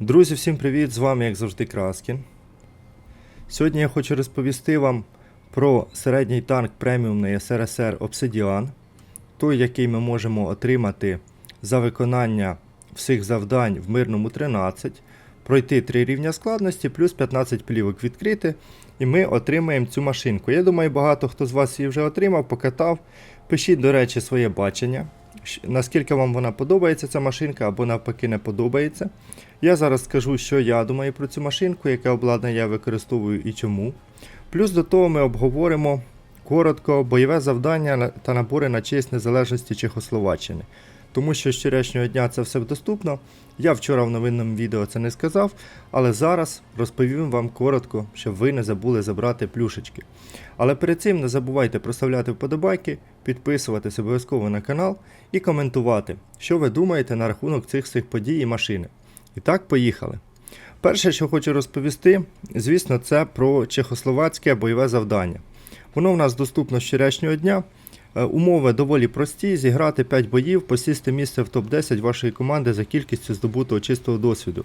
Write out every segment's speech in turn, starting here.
Друзі, всім привіт! З вами, як завжди, Краскін. Сьогодні я хочу розповісти вам про середній танк преміумний СРСР Obsidian, той, який ми можемо отримати за виконання всіх завдань в мирному 13, пройти 3 рівня складності, плюс 15 плівок відкрити, і ми отримаємо цю машинку. Я думаю, багато хто з вас її вже отримав, покатав. Пишіть, до речі, своє бачення. Наскільки вам вона подобається, ця машинка, або навпаки не подобається. Я зараз скажу, що я думаю про цю машинку, яке обладнання я використовую і чому. Плюс до того ми обговоримо коротко бойове завдання та набори на честь незалежності Чехословаччини. Тому що з вчорашнього дня це все доступно. Я вчора в новинному відео це не сказав, але зараз розповім вам коротко, щоб ви не забули забрати плюшечки. Але перед цим не забувайте проставляти вподобайки, підписуватись обов'язково на канал і коментувати, що ви думаєте на рахунок цих всіх подій і машини. І так, поїхали. Перше, що хочу розповісти, звісно, це про чехословацьке бойове завдання. Воно в нас доступно з вчорашнього дня. Е, Умови доволі прості: зіграти 5 боїв, посісти місце в топ-10 вашої команди за кількістю здобутого чистого досвіду.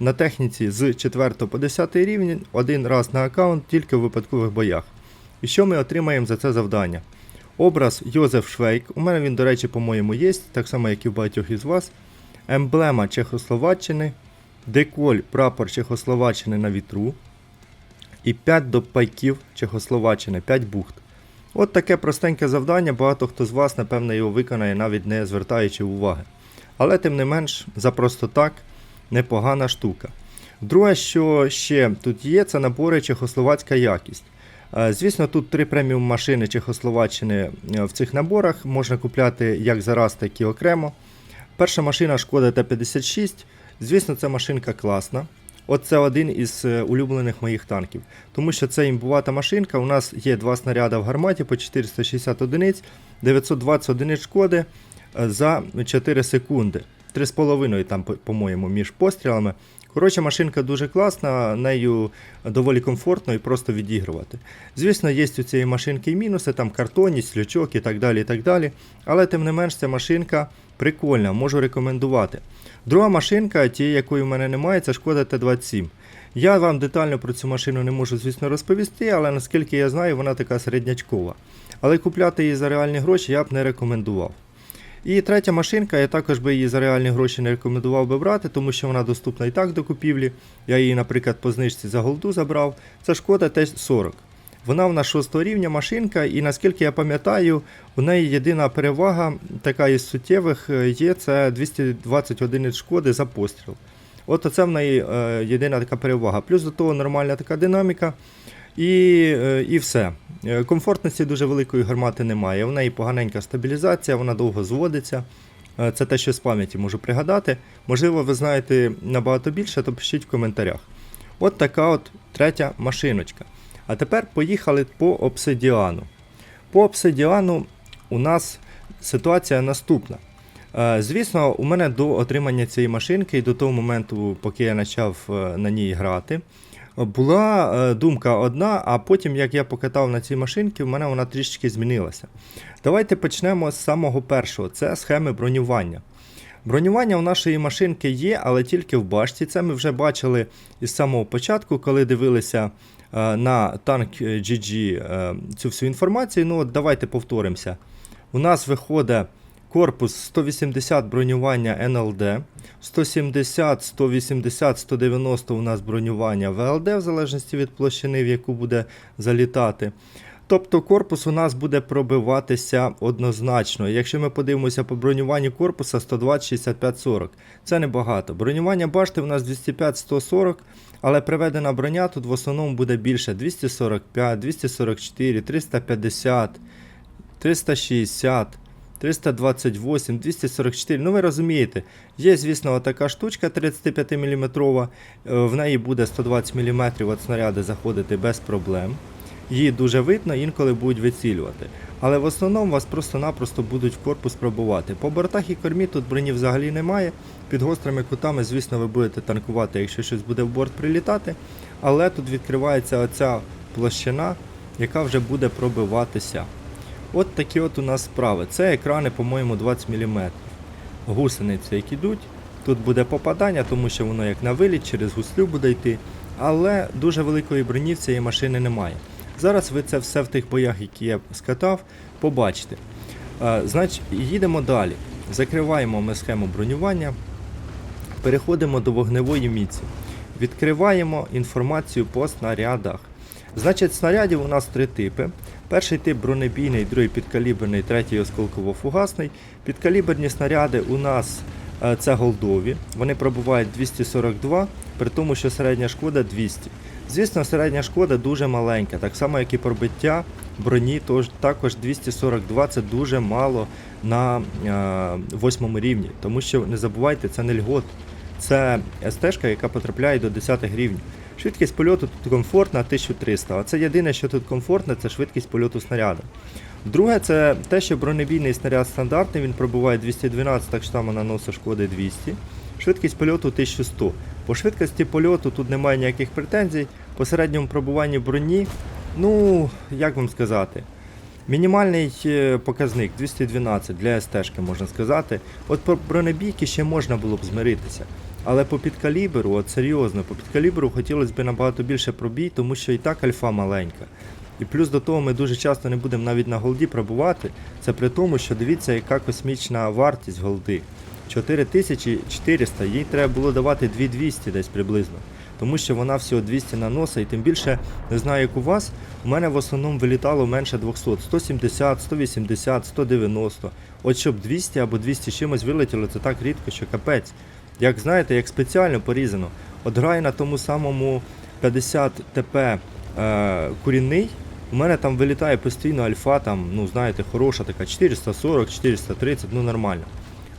На техніці з 4 по 10 рівень один раз на аккаунт тільки в випадкових боях. І що ми отримаємо за це завдання? Образ Йозеф Швейк. У мене він, до речі, по-моєму, є, так само, як і в багатьох із вас. Емблема Чехословаччини, деколь прапор Чехословаччини на вітру. І 5 допайків Чехословаччини, 5 бухт. От таке простеньке завдання, багато хто з вас, напевно, його виконає, навіть не звертаючи уваги. Але тим не менш, за просто так, непогана штука. Друге, що ще тут є, це набори Чехословацька якість. Е, Звісно, тут три преміум машини Чехословаччини е, в цих наборах можна купляти як зараз, так і окремо. Перша машина шкода Т-56. Звісно, ця машинка класна. От це один із е, улюблених моїх танків. Тому що це імбувата машинка. У нас є два снаряди в гарматі по 460 одиниць, 920 одиниць шкоди за 4 секунди. 3,5 там, по- по-моєму, між пострілами. Коротше, машинка дуже класна, нею доволі комфортно і просто відігрувати. Звісно, є у цієї машинки і мінуси, там картонність, лючок і так далі. і так далі. Але тим не менш, ця машинка прикольна, можу рекомендувати. Друга машинка, тієї, якої в мене немає, це шкода Т-27. Я вам детально про цю машину не можу, звісно, розповісти, але наскільки я знаю, вона така середнячкова. Але купляти її за реальні гроші я б не рекомендував. І третя машинка, я також би її за реальні гроші не рекомендував би брати, тому що вона доступна і так до купівлі. Я її, наприклад, по знижці за голду забрав. Це шкода Т-40. Вона в нас 6 рівня машинка, і наскільки я пам'ятаю, у неї єдина перевага, така із суттєвих, е, є це 220 одиниць шкоди за постріл. От оце в неї е, єдина така перевага. Плюс до того нормальна така динаміка. І, е, і все. Е, Комфортності дуже великої гармати немає. В неї поганенька стабілізація, вона довго зводиться. Е, Це те, що з пам'яті можу пригадати. Можливо, ви знаєте набагато більше, то пишіть в коментарях. От така от третя машиночка. А тепер поїхали по обсидіану. По обсидіану у нас ситуація наступна. Звісно, у мене до отримання цієї машинки і до того моменту, поки я почав на ній грати, була е, думка одна, а потім, як я покатав на цій машинці, в мене вона трішечки змінилася. Давайте почнемо з самого першого: це схеми бронювання. Бронювання у нашої машинки є, але тільки в башті. Це ми вже бачили із самого початку, коли дивилися е, на танк GG е, цю всю інформацію. Ну, от давайте повторимося. У нас виходить корпус 180 бронювання НЛД, 170, 180, 190 у нас бронювання ВЛД, в залежності від площини, в яку буде залітати. Тобто корпус у нас буде пробиватися однозначно. Якщо ми подивимося по бронюванню корпуса 120, 65, 40. Це небагато. Бронювання башти у нас 205, 140, але приведена броня тут в основному буде більше 245, 244, 350, 360. 328, 244. Ну ви розумієте, є, звісно, така штучка 35 мм, в неї буде 120 мм от снаряди заходити без проблем. Її дуже видно, інколи будуть вицілювати. Але в основному вас просто-напросто будуть в корпус пробувати. По бортах і кормі тут броні взагалі немає. Під гострими кутами, звісно, ви будете танкувати, якщо щось буде в борт прилітати. Але тут відкривається оця площина, яка вже буде пробиватися. От такі от у нас справи. Це екрани, по-моєму, 20 мм. Гусениці, які йдуть. тут буде попадання, тому що воно як на виліт через гуслю буде йти. Але дуже великої броні в цієї машини немає. Зараз ви це все в тих боях, які я скатав, побачите. Значить, їдемо далі. Закриваємо ми схему бронювання, переходимо до вогневої міці. Відкриваємо інформацію по снарядах. Значить, снарядів у нас три типи. Перший тип бронебійний, другий підкаліберний, третій осколково-фугасний. Підкаліберні снаряди у нас е, це голдові. Вони пробувають 242, при тому, що середня шкода 200. Звісно, середня шкода дуже маленька, так само як і пробиття броні, тож також 242 це дуже мало на е, восьмому рівні. Тому що не забувайте, це не льгот. Це СТ, яка потрапляє до 10 рівнів. Швидкість польоту тут комфортна 1300. А це єдине, що тут комфортне, це швидкість польоту снаряду. Друге, це те, що бронебійний снаряд стандартний, він пробуває 212, так само наносить шкоди 200. Швидкість польоту 1100. По швидкості польоту тут немає ніяких претензій. По середньому пробуванні броні, ну, як вам сказати, Мінімальний е, показник 212 для СТ, можна сказати. От по бронебійки ще можна було б змиритися. Але по підкаліберу, от серйозно, по підкаліберу хотілося б набагато більше пробій, тому що і так альфа маленька. І плюс до того ми дуже часто не будемо навіть на голді пробувати. Це при тому, що дивіться, яка космічна вартість голди. 4400, їй треба було давати 2200 десь приблизно. Тому що вона всього 200 наносить, і тим більше, не знаю, як у вас, у мене в основному вилітало менше 200, 170, 180, 190. От щоб 200 або 200 чимось вилетіло, це так рідко, що капець. Як знаєте, як спеціально порізано. От граю на тому самому 50 ТП е, курінний, у мене там вилітає постійно альфа, там, ну знаєте, хороша така 440, 430, ну нормально.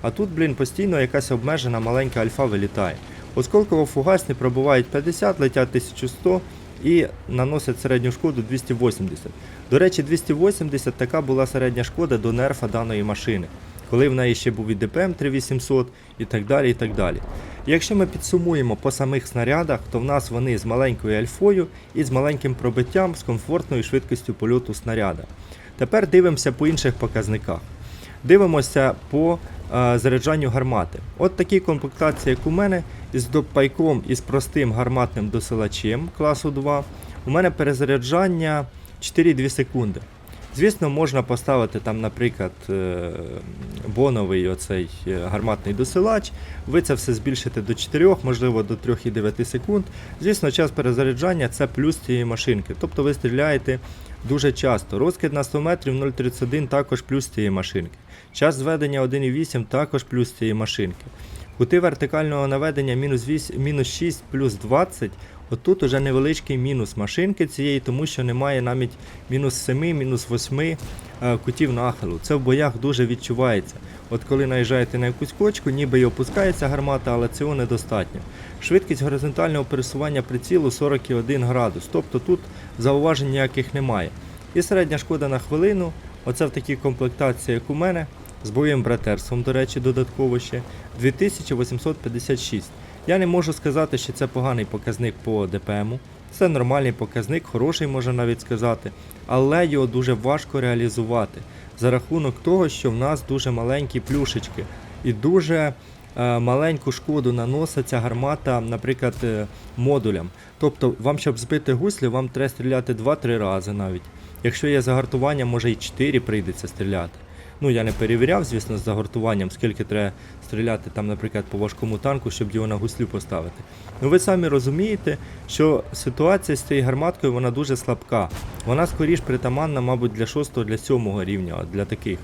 А тут, блін, постійно якась обмежена маленька альфа вилітає. Осколково фугасні пробувають 50, летять 1100 і наносять середню шкоду 280. До речі, 280 така була середня шкода до нерфа даної машини, коли в неї ще був і ДПМ 3800 і так далі. і так далі. Якщо ми підсумуємо по самих снарядах, то в нас вони з маленькою альфою і з маленьким пробиттям з комфортною швидкістю польоту снаряда. Тепер дивимося по інших показниках. Дивимося по е, заряджанню гармати. От такі комплектації, як у мене, із допайком і з простим гарматним досилачем класу 2, у мене перезаряджання 4-2 секунди. Звісно, можна поставити там, наприклад, е, боновий оцей е, гарматний досилач. Ви це все збільшите до 4, можливо до 3,9 секунд. Звісно, час перезаряджання це плюс цієї машинки. Тобто ви стріляєте дуже часто. Розкид на 100 метрів 0,31 також плюс цієї машинки. Час зведення 1,8 також плюс цієї машинки. Кути вертикального наведення мінус 6 плюс 20. Отут уже невеличкий мінус машинки цієї, тому що немає навіть мінус 7, мінус 8 е, кутів нахилу. Це в боях дуже відчувається. От коли наїжджаєте на якусь кочку, ніби й опускається гармата, але цього недостатньо. Швидкість горизонтального пересування прицілу 41 градус, тобто тут зауважень ніяких немає. І середня шкода на хвилину, оце в такій комплектації, як у мене, з бойовим братерством, до речі, додатково ще 2856. Я не можу сказати, що це поганий показник по ДПМу. Це нормальний показник, хороший можна навіть сказати, але його дуже важко реалізувати за рахунок того, що в нас дуже маленькі плюшечки і дуже е, маленьку шкоду наносить ця гармата, наприклад, е, модулям. Тобто, вам, щоб збити гуслі, вам треба стріляти 2-3 рази навіть. Якщо є загартування, може і 4 прийдеться стріляти. Ну, я не перевіряв, звісно, з загортуванням, скільки треба стріляти там, наприклад, по важкому танку, щоб його на гуслю поставити. Ну ви самі розумієте, що ситуація з цією гарматкою вона дуже слабка. Вона скоріш притаманна, мабуть, для 6-го, для 7 рівня, для таких.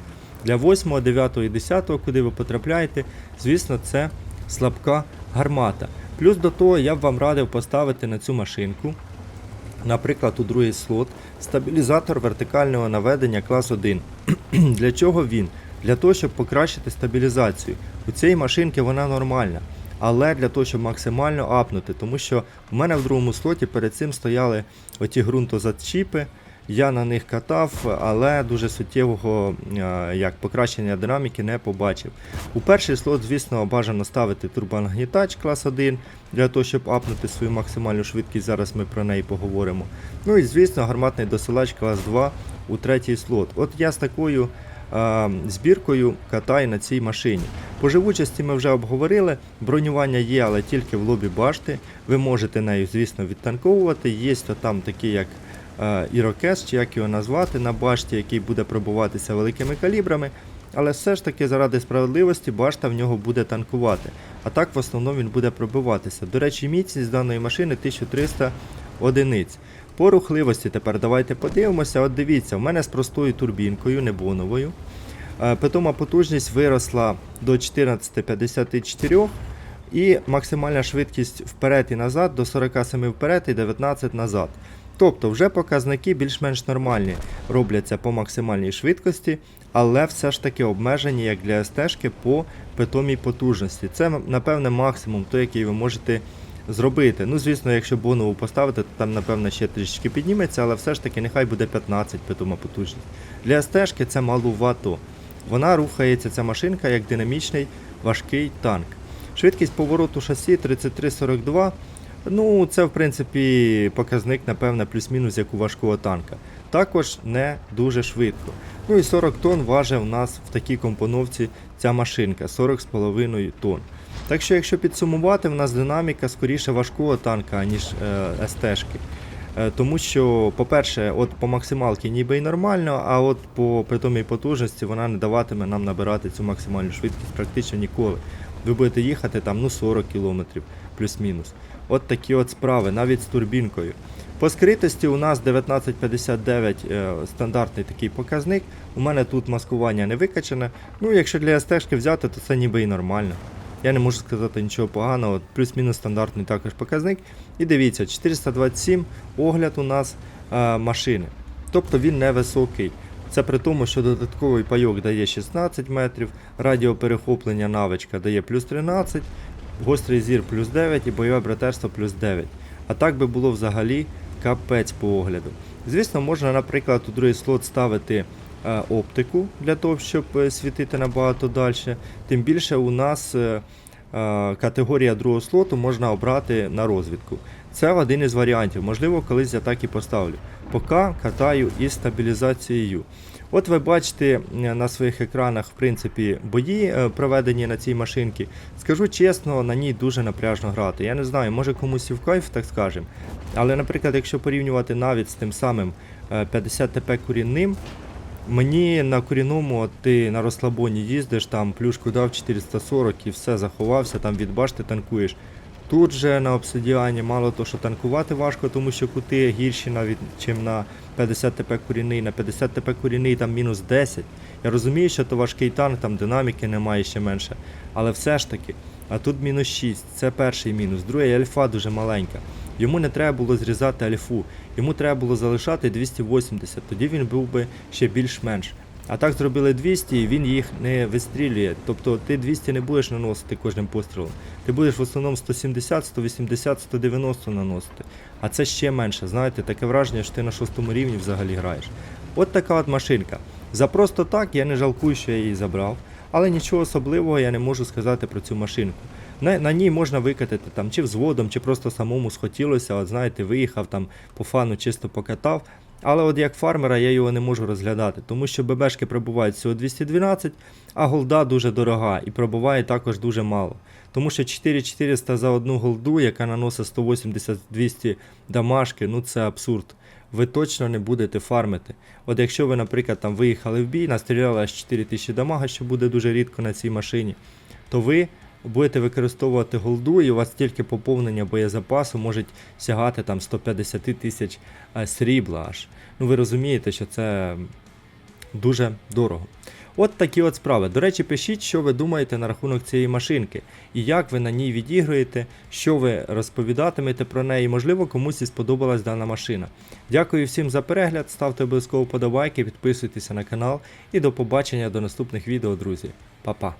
Для 8, 9 і 10, куди ви потрапляєте, звісно, це слабка гармата. Плюс до того я б вам радив поставити на цю машинку наприклад, у другий слот стабілізатор вертикального наведення клас 1. Для чого він? Для того, щоб покращити стабілізацію. У цієї машинки вона нормальна, але для того, щоб максимально апнути, тому що в мене в другому слоті перед цим стояли оті ґрунтозачіпи. Я на них катав, але дуже суттєвого е, як покращення динаміки не побачив. У перший слот, звісно, бажано ставити турбонагнітач клас 1 для того, щоб апнути свою максимальну швидкість. Зараз ми про неї поговоримо. Ну і звісно, гарматний досилач клас 2 у третій слот. От я з такою е, збіркою катає на цій машині. По живучості ми вже обговорили, бронювання є, але тільки в лобі башти. Ви можете нею, звісно, відтанковувати. Є там такі, як Ірокез, чи як його назвати, на башті, який буде пробуватися великими калібрами. Але все ж таки, заради справедливості, башта в нього буде танкувати. А так в основному він буде пробиватися. До речі, міцність даної машини 1300 одиниць. По рухливості тепер давайте подивимося. От дивіться, в мене з простою турбінкою, не боновою. Е, Питома потужність виросла до 1454 і максимальна швидкість вперед і назад до 47 вперед і 19 назад. Тобто вже показники більш-менш нормальні робляться по максимальній швидкості, але все ж таки обмежені як для СТ по питомій потужності. Це напевне максимум, той, який ви можете зробити. Ну, звісно, якщо бонову поставити, то там, напевно, ще трішки підніметься, але все ж таки нехай буде 15 питома потужність. Для СТ це малувато. Вона рухається, ця машинка, як динамічний важкий танк. Швидкість повороту шасі 33-42. Ну, це в принципі показник, напевне, плюс-мінус як у важкого танка. Також не дуже швидко. Ну і 40 тонн важить у нас в такій компоновці ця машинка 40,5 тонн. Так що, якщо підсумувати, в нас динаміка скоріше важкого танка, ніж е, СТ-шки. Е, Тому що, по-перше, от по максималці ніби й нормально, а от по питомій потужності вона не даватиме нам набирати цю максимальну швидкість практично ніколи. Ви будете їхати там ну 40 км плюс-мінус. От такі от справи, навіть з турбінкою. По скритості у нас 1959 е, стандартний такий показник. У мене тут маскування не викачане. Ну, якщо для СТ взяти, то це ніби і нормально. Я не можу сказати нічого поганого, плюс-мінус стандартний також показник. І дивіться, 427 огляд у нас е, машини. Тобто він невисокий. Це при тому, що додатковий пайок дає 16 метрів, радіоперехоплення навичка дає плюс 13, гострий зір плюс 9 і бойове братерство плюс 9. А так би було взагалі капець по огляду. Звісно, можна, наприклад, у другий слот ставити е, оптику для того, щоб е, світити набагато далі. Тим більше у нас е, категорія другого слоту можна обрати на розвідку. Це один із варіантів. Можливо, колись я так і поставлю. Поки катаю із стабілізацією. От ви бачите е, на своїх екранах, в принципі, бої е, проведені на цій машинці. Скажу чесно, на ній дуже напряжно грати. Я не знаю, може комусь і в кайф, так скажемо. Але, наприклад, якщо порівнювати навіть з тим самим е, 50 ТП корінним, мені на корінному ти на розслабоні їздиш, там плюшку дав 440 і все заховався, там від башти танкуєш. Тут же на обсидіані мало то, що танкувати важко, тому що кути гірші навіть, чим на 50 ТП корінний. На 50 ТП корінний там мінус 10. Я розумію, що то важкий танк, там динаміки немає ще менше. Але все ж таки, а тут мінус 6, це перший мінус. Другий альфа дуже маленька. Йому не треба було зрізати альфу, йому треба було залишати 280, тоді він був би ще більш-менш. А так зробили 200 і він їх не вистрілює. Тобто ти 200 не будеш наносити кожним пострілом. Ти будеш в основному 170, 180, 190 наносити. А це ще менше. Знаєте, таке враження, що ти на шостому рівні взагалі граєш. От така от машинка. За просто так я не жалкую, що я її забрав. Але нічого особливого я не можу сказати про цю машинку. На, на ній можна викатати там чи взводом, чи просто самому схотілося, от знаєте, виїхав там по фану, чисто покатав. Але от як фармера я його не можу розглядати, тому що ББшки пробувають всього 212, а голда дуже дорога і пробуває також дуже мало. Тому що 4400 за одну голду, яка наносить 180-200 дамажки, ну це абсурд. Ви точно не будете фармити. От якщо ви, наприклад, там виїхали в бій, настріляли аж 4000 дамага, що буде дуже рідко на цій машині, то ви будете використовувати голду, і у вас тільки поповнення боєзапасу може сягати там 150 тисяч е, срібла аж. Ну ви розумієте, що це дуже дорого. От такі от справи. До речі, пишіть, що ви думаєте на рахунок цієї машинки, і як ви на ній відігруєте, що ви розповідатимете про неї. Можливо, комусь і сподобалась дана машина. Дякую всім за перегляд, ставте обов'язково подобайки, підписуйтеся на канал і до побачення до наступних відео, друзі. Па-па.